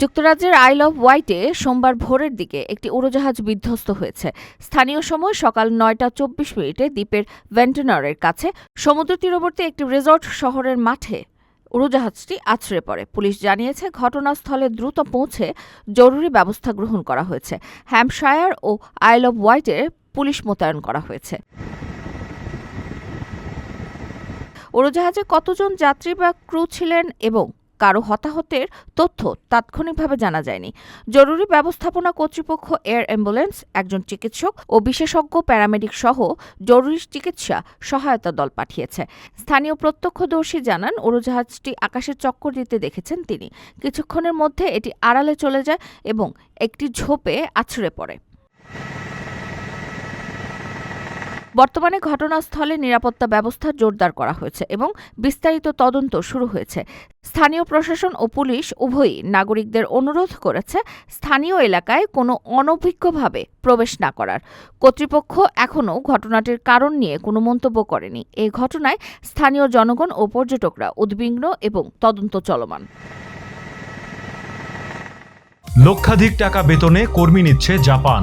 যুক্তরাজ্যের আইল অফ হোয়াইটে সোমবার ভোরের দিকে একটি উড়োজাহাজ বিধ্বস্ত হয়েছে। স্থানীয় সময় সকাল নয়টা চব্বিশ মিনিটে দ্বীপের ভেন্টেনরের কাছে সমুদ্র তীরবর্তী একটি রিসর্ট শহরের মাঠে উড়োজাহাজটি আছড়ে পড়ে। পুলিশ জানিয়েছে, ঘটনাস্থলে দ্রুত পৌঁছে জরুরি ব্যবস্থা গ্রহণ করা হয়েছে। হ্যাম্পশায়ার ও আইল অফ হোয়াইটে পুলিশ মোতায়েন করা হয়েছে। উড়োজাহাজে কতজন যাত্রী বা ক্রু ছিলেন এবং কারও হতাহতের তথ্য তাৎক্ষণিকভাবে জানা যায়নি। জরুরি ব্যবস্থাপনা কর্তৃপক্ষ এয়ার অ্যাম্বুলেন্স, একজন চিকিৎসক ও বিশেষজ্ঞ প্যারামেডিক সহ জরুরি চিকিৎসা সহায়তা দল পাঠিয়েছে। স্থানীয় প্রত্যক্ষদর্শী জানান, উড়োজাহাজটি আকাশের চক্কর দিতে দেখেছেন তিনি। কিছুক্ষণের মধ্যে এটি আড়ালে চলে যায় এবং একটি ঝোপে আছড়ে পড়ে। বর্তমানে ঘটনাস্থলে নিরাপত্তা ব্যবস্থা জোরদার করা হয়েছে এবং বিস্তারিত তদন্ত শুরু হয়েছে। স্থানীয় প্রশাসন ও পুলিশ উভয়ই নাগরিকদের অনুরোধ করেছে স্থানীয় এলাকায় কোনো অনভিজ্ঞভাবে প্রবেশ না করার। কর্তৃপক্ষ এখনও ঘটনাটির কারণ নিয়ে কোনো মন্তব্য করেনি। এই ঘটনায় স্থানীয় জনগণ ও পর্যটকরা উদ্বিগ্ন এবং তদন্ত চলমান। লক্ষাধিক টাকা বেতনে কর্মী নিচ্ছে জাপান।